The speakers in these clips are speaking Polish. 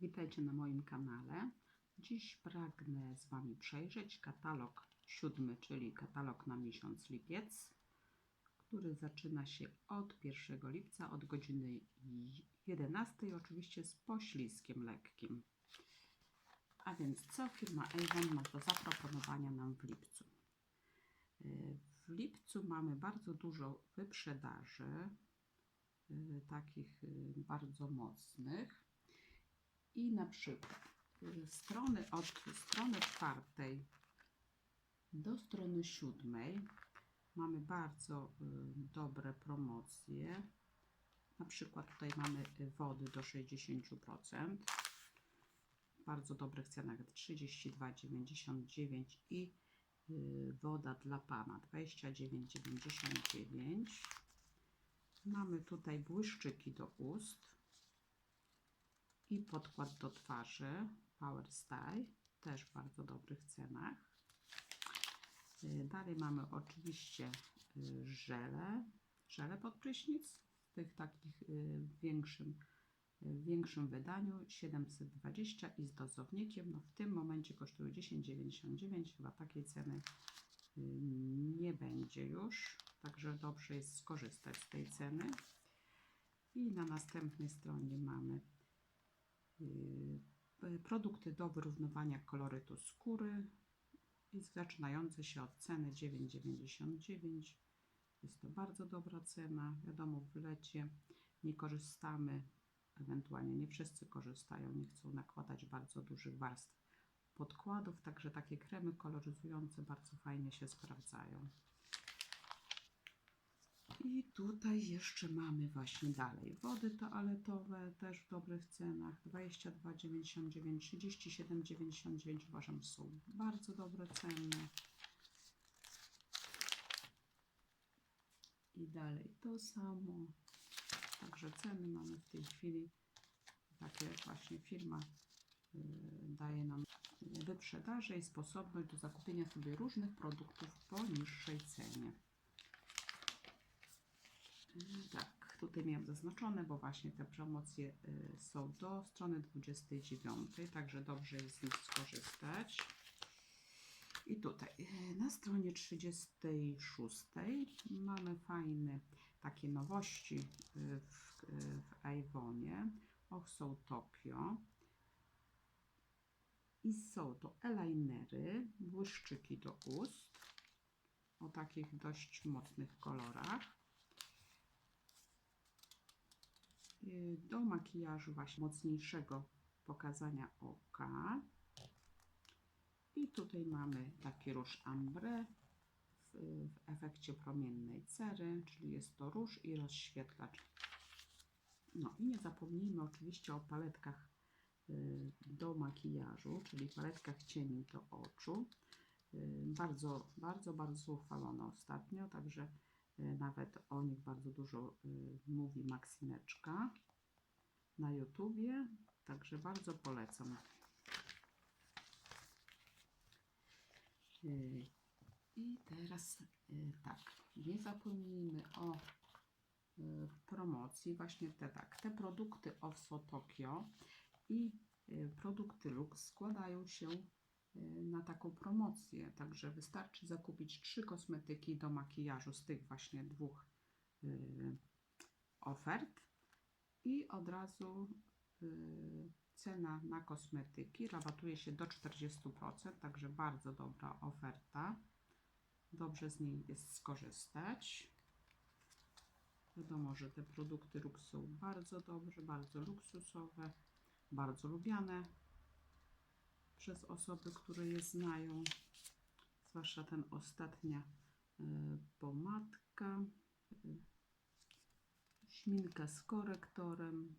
Witajcie na moim kanale. Dziś pragnę z Wami przejrzeć katalog siódmy, czyli katalog na miesiąc lipiec, który zaczyna się od 1 lipca od godziny 11, oczywiście z poślizgiem lekkim. A więc co firma Avon ma do zaproponowania nam w lipcu? W lipcu mamy bardzo dużo wyprzedaży, yy, takich yy, bardzo mocnych. I na przykład y, strony od strony czwartej do strony siódmej mamy bardzo y, dobre promocje. Na przykład tutaj mamy y, wody do 60%. W bardzo dobrych cenach 32,99 i y, woda dla pana 29,99. Mamy tutaj błyszczyki do ust i podkład do twarzy Power Style, też w bardzo dobrych cenach. Y, Dalej mamy oczywiście y, żele, żele pod prysznic, tych takich y, większym, w większym wydaniu 720 i z dozownikiem. No w tym momencie kosztują 10,99, chyba takiej ceny y, nie będzie już, także dobrze jest skorzystać z tej ceny. I na następnej stronie mamy y, produkty do wyrównywania kolorytu skóry i zaczynające się od ceny 9,99. Jest to bardzo dobra cena. Wiadomo, w lecie nie korzystamy, ewentualnie nie wszyscy korzystają, nie chcą nakładać bardzo dużych warstw podkładów, także takie kremy koloryzujące bardzo fajnie się sprawdzają. I tutaj jeszcze mamy właśnie dalej wody toaletowe, też w dobrych cenach 22,99, 37,99 uważam są bardzo dobre ceny. I dalej to samo. Także ceny mamy w tej chwili takie właśnie firma y, daje nam wyprzedaże i sposobność do zakupienia sobie różnych produktów po niższej cenie. Tak, tutaj miałem zaznaczone, bo właśnie te promocje y, są do strony 29, także dobrze jest z nich skorzystać. I tutaj y, na stronie 36 mamy fajne takie nowości y, w, y, w. Och, są Tokio. I są to eyelinery, błyszczyki do ust o takich dość mocnych kolorach. Y, do makijażu właśnie mocniejszego pokazania oka. I tutaj mamy taki róż ambre w, efekcie promiennej cery, czyli jest to róż i rozświetlacz. No i nie zapomnijmy oczywiście o paletkach y, do makijażu, czyli paletkach cieni do oczu. Y, Bardzo, bardzo, bardzo uchwalone ostatnio, także y, nawet o nich bardzo dużo mówi Maksimeczka na YouTubie, także bardzo polecam. I teraz y, tak, nie zapomnijmy o y, promocji, właśnie te tak, te produkty OFSO Tokio i y, produkty Lux składają się na taką promocję, także wystarczy zakupić trzy kosmetyki do makijażu z tych właśnie dwóch ofert i od razu cena na kosmetyki rabatuje się do 40%, także bardzo dobra oferta. Dobrze z niej jest skorzystać. Wiadomo, że te produkty Lux są bardzo dobre, bardzo luksusowe, bardzo lubiane przez osoby, które je znają. Zwłaszcza ten ostatnia y, pomadka, y, śminka z korektorem,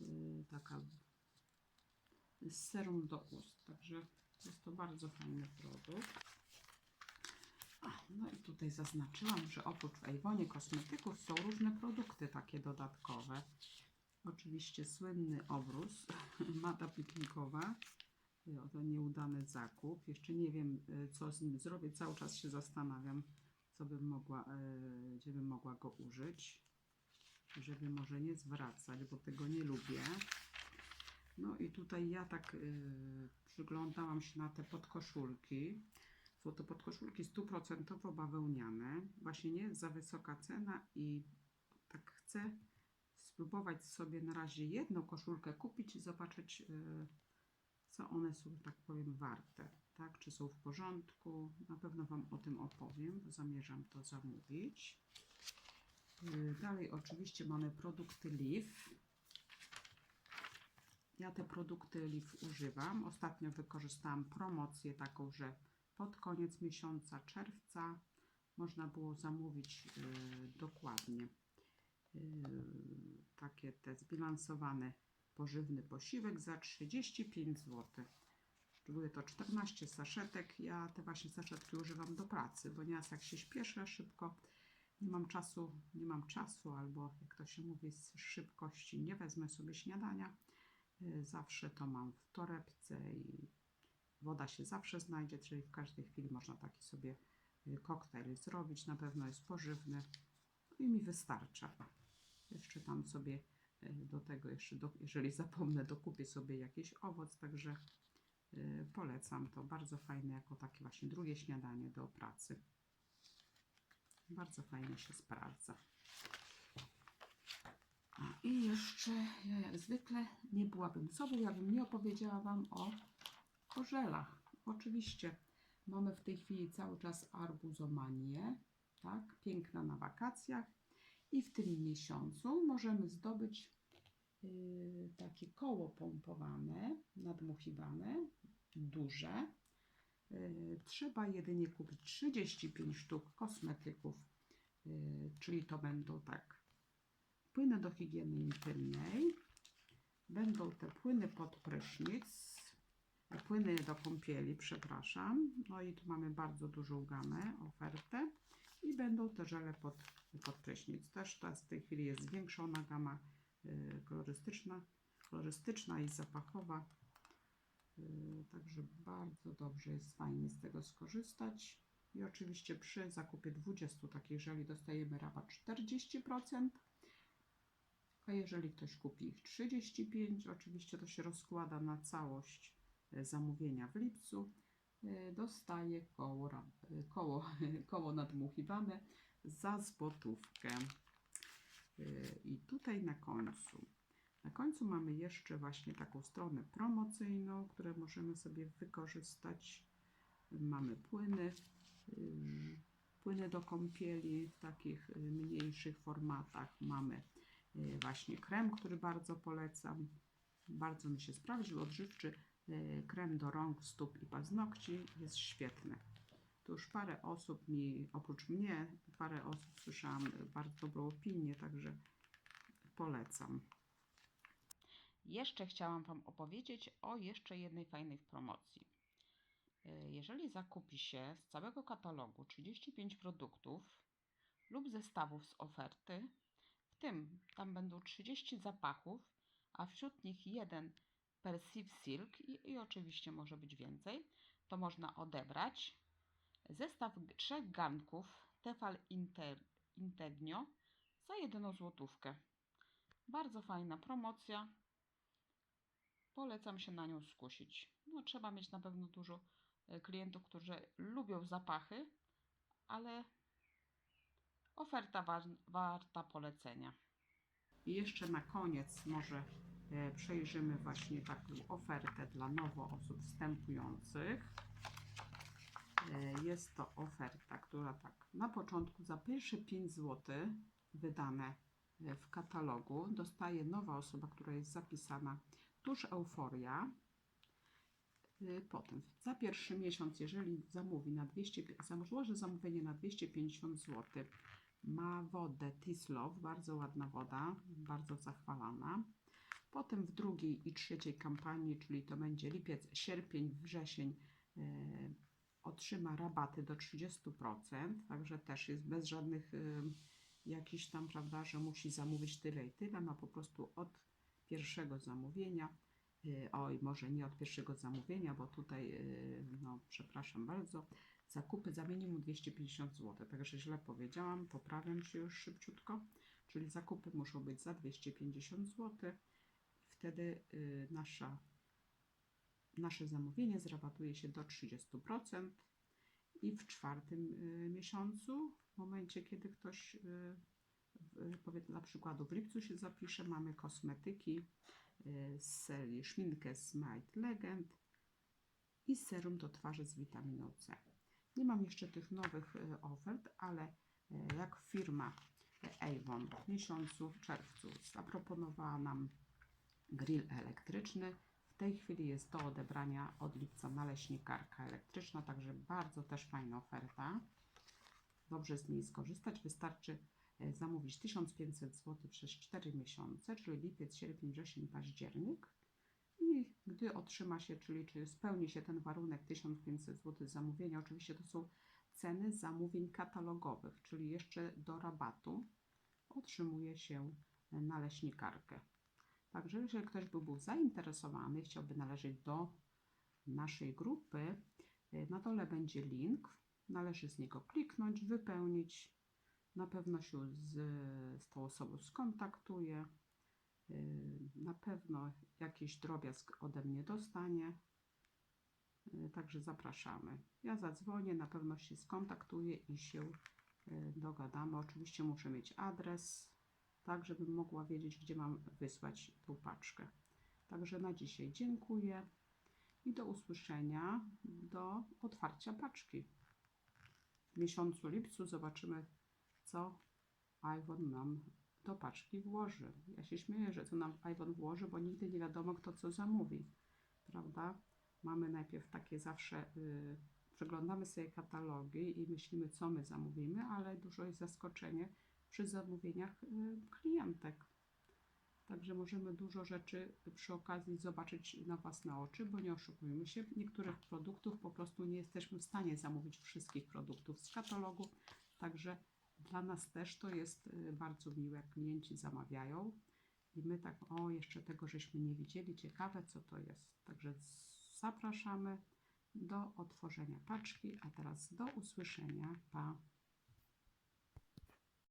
y, taka z serum do ust. Także jest to bardzo fajny produkt. No i tutaj zaznaczyłam, że oprócz w kosmetyków są różne produkty takie dodatkowe. Oczywiście słynny obrus, mata pikinkowa. Y, Oto nieudany zakup. Jeszcze nie wiem, y, co z nim zrobię. Cały czas się zastanawiam, co bym mogła, e, gdzie bym mogła go użyć, żeby może nie zwracać, bo tego nie lubię. No i tutaj ja tak y, przyglądałam się na te podkoszulki. Są to podkoszulki stuprocentowo bawełniane. Właśnie nie jest za wysoka cena i tak chcę spróbować sobie na razie jedną koszulkę kupić i zobaczyć, y, co one są, tak powiem, warte. Tak, czy są w porządku. Na pewno Wam o tym opowiem, bo zamierzam to zamówić. Y, Dalej oczywiście mamy produkty Leaf. Ja te produkty Liv używam. Ostatnio wykorzystałam promocję taką, że pod koniec miesiąca czerwca można było zamówić y, dokładnie y, takie te zbilansowany pożywny posiłek za 35 zł. Były to 14 saszetek. Ja te właśnie saszetki używam do pracy, bo nieraz jak się śpieszę szybko, nie mam czasu, nie mam czasu, albo jak to się mówi z szybkości, nie wezmę sobie śniadania. Y, Zawsze to mam w torebce i woda się zawsze znajdzie, czyli w każdej chwili można taki sobie y, koktajl zrobić. Na pewno jest pożywny no i mi wystarcza. Jeszcze tam sobie y, do tego, jeszcze do, jeżeli zapomnę, dokupię sobie jakiś owoc, także y, polecam to. Bardzo fajne jako takie właśnie drugie śniadanie do pracy. Bardzo fajnie się sprawdza. I jeszcze ja jak zwykle nie byłabym sobą, jakbym nie opowiedziała Wam o orzelach. Oczywiście mamy w tej chwili cały czas arbuzomanię, tak, piękna na wakacjach i w tym miesiącu możemy zdobyć yy, takie koło pompowane, nadmuchiwane, duże. Yy, trzeba jedynie kupić 35 sztuk kosmetyków, yy, czyli to będą tak płyny do higieny intymnej. Będą te płyny pod prysznic, płyny do kąpieli, przepraszam. No i tu mamy bardzo dużą gamę, ofertę. I będą te żele pod, pod prysznic. Też ta w tej chwili jest zwiększona gama y, kolorystyczna, kolorystyczna i zapachowa. Y, Także bardzo dobrze jest fajnie z tego skorzystać. I oczywiście przy zakupie 20 takich żeli dostajemy rabat 40%. A jeżeli ktoś kupi ich 35, oczywiście to się rozkłada na całość zamówienia w lipcu, e, dostaje koło, e, koło, koło nadmuchiwane za złotówkę. E, I tutaj na końcu. Na końcu mamy jeszcze właśnie taką stronę promocyjną, które możemy sobie wykorzystać. Mamy płyny, y, płyny do kąpieli w takich y, mniejszych formatach. Mamy y, właśnie krem, który bardzo polecam. Bardzo mi się sprawdził. Odżywczy krem do rąk, stóp i paznokci jest świetny. Tu już parę osób mi, oprócz mnie, parę osób słyszałam y, bardzo dobrą opinię, także polecam. Jeszcze chciałam Wam opowiedzieć o jeszcze jednej fajnej promocji. Y, Jeżeli zakupi się z całego katalogu 35 produktów lub zestawów z oferty, w tym tam będą 30 zapachów, a wśród nich jeden Perceive Silk i, i oczywiście może być więcej, to można odebrać zestaw trzech garnków Tefal Inter, Integno za jedną złotówkę. Bardzo fajna promocja. Polecam się na nią skusić. No, trzeba mieć na pewno dużo e, klientów, którzy lubią zapachy, ale oferta war, warta polecenia. I jeszcze na koniec może przejrzymy właśnie taką ofertę dla nowo osób wstępujących. E, Jest to oferta, która tak na początku za pierwsze 5 zł wydane e, w katalogu dostaje nowa osoba, która jest zapisana tuż Euforia. Potem za pierwszy miesiąc, jeżeli zamówi na 200, zam- złoży zamówienie na 250 zł, ma wodę Tislow, bardzo ładna woda, bardzo zachwalana. Potem w drugiej i trzeciej kampanii, czyli to będzie lipiec, sierpień, wrzesień, y, otrzyma rabaty do 30%, także też jest bez żadnych y, jakichś tam, prawda, że musi zamówić tyle i tyle, ma po prostu od pierwszego zamówienia y, oj, może nie od pierwszego zamówienia, bo tutaj, no, przepraszam bardzo, zakupy za minimum 250 zł. Także źle powiedziałam, poprawiam się już szybciutko. Czyli zakupy muszą być za 250 zł. Wtedy y, nasza, nasze zamówienie zrabatuje się do 30%. I w czwartym y, miesiącu, w momencie kiedy ktoś, y, powiedzmy dla przykładu w lipcu się zapisze, mamy kosmetyki z serii szminkę Smite Legend i serum do twarzy z witaminą C. Nie mam jeszcze tych nowych ofert, ale jak firma Avon w miesiącu w czerwcu zaproponowała nam grill elektryczny, w tej chwili jest do odebrania od lipca naleśnikarka elektryczna, także bardzo też fajna oferta. Dobrze z niej skorzystać. Wystarczy e, zamówić 1500 zł przez 4 miesiące, czyli lipiec, sierpień, wrzesień, październik. I gdy otrzyma się, czyli czy spełni się ten warunek 1500 zł zamówienia, oczywiście to są ceny zamówień katalogowych, czyli jeszcze do rabatu otrzymuje się naleśnikarkę. Także jeżeli ktoś by był zainteresowany, chciałby należeć do naszej grupy, y, na dole będzie link. Należy z niego kliknąć, wypełnić. Na pewno się z, z tą osobą skontaktuje. Y, Na pewno jakiś drobiazg ode mnie dostanie. Y, Także zapraszamy. Ja zadzwonię, na pewno się skontaktuję i się dogadamy. Oczywiście muszę mieć adres, tak żebym mogła wiedzieć, gdzie mam wysłać tą paczkę. Także na dzisiaj dziękuję i do usłyszenia do otwarcia paczki. W miesiącu lipcu zobaczymy, co Iwon nam do paczki włoży. Ja się śmieję, że co nam Iwon włoży, bo nigdy nie wiadomo, kto co zamówi, prawda? Mamy najpierw takie zawsze, y, przeglądamy sobie katalogi i myślimy, co my zamówimy, ale dużo jest zaskoczenie przy zamówieniach y, klientek. Także możemy dużo rzeczy przy okazji zobaczyć na własne oczy, bo nie oszukujmy się, niektórych produktów po prostu nie jesteśmy w stanie zamówić wszystkich produktów z katalogu. Także dla nas też to jest y, bardzo miłe, jak klienci zamawiają i my tak, o, jeszcze tego żeśmy nie widzieli, ciekawe co to jest. Także zapraszamy do otworzenia paczki, a teraz do usłyszenia. Pa!